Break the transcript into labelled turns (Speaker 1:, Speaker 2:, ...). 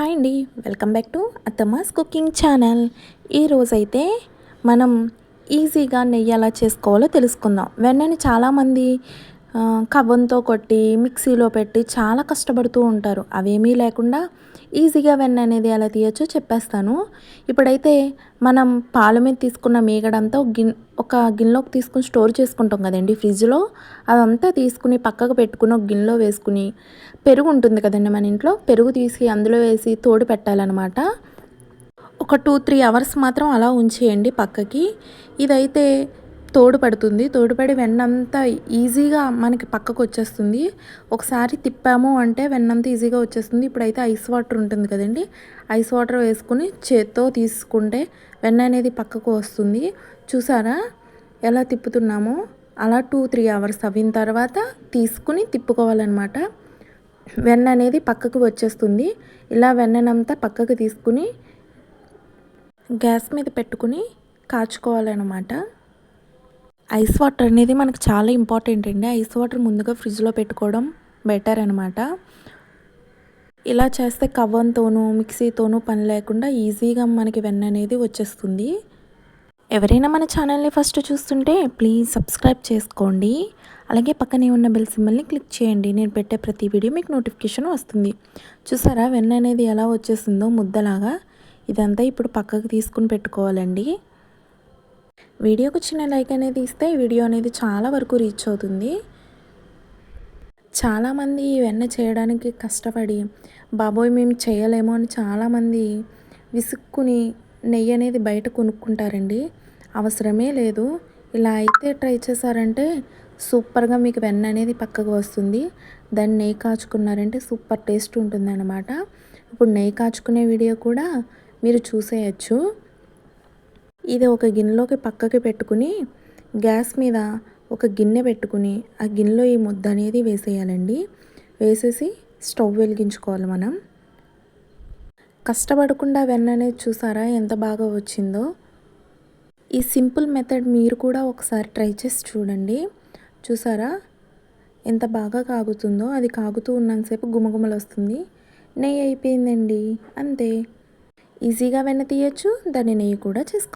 Speaker 1: Hi అండి. Welcome back to Attamma's cooking channel. ఈరోజైతే మనం ఈజీగా నెయ్యి ఎలా చేసుకోవాలో తెలుసుకుందాం. వెన్నని చాలామంది కవ్వంతో కొట్టి మిక్సీలో పెట్టి చాలా కష్టపడుతూ ఉంటారు. అవేమీ లేకుండా ఈజీగా వెన్న అనేది ఎలా తీయచ్చో చెప్పేస్తాను. ఇప్పుడైతే మనం పాల మీద తీసుకున్న మీగడంతా గిన్ ఒక గిన్నెలోకి తీసుకుని స్టోర్ చేసుకుంటాం కదండి ఫ్రిడ్జ్లో. అదంతా తీసుకుని పక్కకు పెట్టుకుని ఒక గిన్నెలో వేసుకుని పెరుగు ఉంటుంది కదండి మన ఇంట్లో పెరుగు తీసి అందులో వేసి తోడు పెట్టాలన్నమాట. ఒక టూ త్రీ అవర్స్ మాత్రం అలా ఉంచేయండి పక్కకి. ఇదైతే తోడుపడుతుంది. తోడుపడి వెన్నంతా ఈజీగా మనకి పక్కకు వచ్చేస్తుంది ఒకసారి తిప్పాము అంటే వెన్నంతా ఈజీగా వచ్చేస్తుంది. ఇప్పుడైతే ఐస్ వాటర్ ఉంటుంది కదండి. ఐస్ వాటర్ వేసుకుని చేత్తో తీసుకుంటే వెన్న అనేది పక్కకు వస్తుంది. చూసారా? ఎలా తిప్పుతున్నామో? అలా టూ త్రీ అవర్స్ అవిన తర్వాత తీసుకుని తిప్పుకోవాలన్నమాట. వెన్న అనేది పక్కకు వచ్చేస్తుంది. ఇలా వెన్ననంతా పక్కకు తీసుకుని గ్యాస్ మీద పెట్టుకుని కాచుకోవాలన్నమాట. ఐస్ వాటర్ అనేది మనకు చాలా ఇంపార్టెంట్ అండి. ఐస్ వాటర్ ముందుగా ఫ్రిడ్జ్లో పెట్టుకోవడం బెటర్ అనమాట ఇలా చేస్తే కవ్వంతోనూ మిక్సీతోనూ పని లేకుండా ఈజీగా మనకి వెన్న అనేది వచ్చేస్తుంది. ఎవరైనా మన ఛానల్ని ఫస్ట్ చూస్తుంటే ప్లీజ్ సబ్స్క్రైబ్ చేసుకోండి. అలాగే పక్కనే ఉన్న బెల్ సింబల్ని క్లిక్ చేయండి. నేను పెట్టే ప్రతి వీడియో మీకు నోటిఫికేషన్ వస్తుంది. చూసారా? వెన్న అనేది ఎలా వచ్చేసిందో ముద్దలాగా. ఇదంతా ఇప్పుడు పక్కకు తీసుకుని పెట్టుకోవాలండి. వీడియోకి చిన్న లైక్ అనేది ఇస్తే వీడియో అనేది చాలా వరకు రీచ్ అవుతుంది. చాలామంది ఇవన్నీ వెన్న చేయడానికి కష్టపడి బాబోయ్ మేము చేయలేము అని చాలామంది విసుక్కుని నెయ్యి అనేది బయట కొనుక్కుంటారండి. అవసరమే లేదు. ఇలా అయితే ట్రై చేశారంటే సూపర్గా మీకు వెన్న అనేది పక్కకు వస్తుంది. దాన్ని నెయ్యి కాచుకున్నారంటే సూపర్ టేస్ట్ ఉంటుందన్నమాట. ఇప్పుడు నెయ్యి కాచుకునే వీడియో కూడా మీరు చూసేయచ్చు. ఇది ఒక గిన్నెలోకి పక్కకి పెట్టుకుని గ్యాస్ మీద ఒక గిన్నె పెట్టుకుని ఆ గిన్నెలో ఈ ముద్ద అనేది వేసేయాలండి. వేసేసి స్టవ్ వెలిగించుకోవాలి మనం. కష్టపడకుండా వెన్న అనేది చూసారా ఎంత బాగా వచ్చిందో? ఈ సింపుల్ మెథడ్ మీరు కూడా ఒకసారి ట్రై చేసి చూడండి. చూసారా? ఎంత బాగా కాగుతుందో? అది కాగుతూ ఉన్నంతసేపు గుమగుమలు వస్తుంది నెయ్యి అయిపోయిందండి. అంతే. ఈజీగా వెన్న తీయచ్చు దాన్ని నెయ్యి కూడా చేసుకో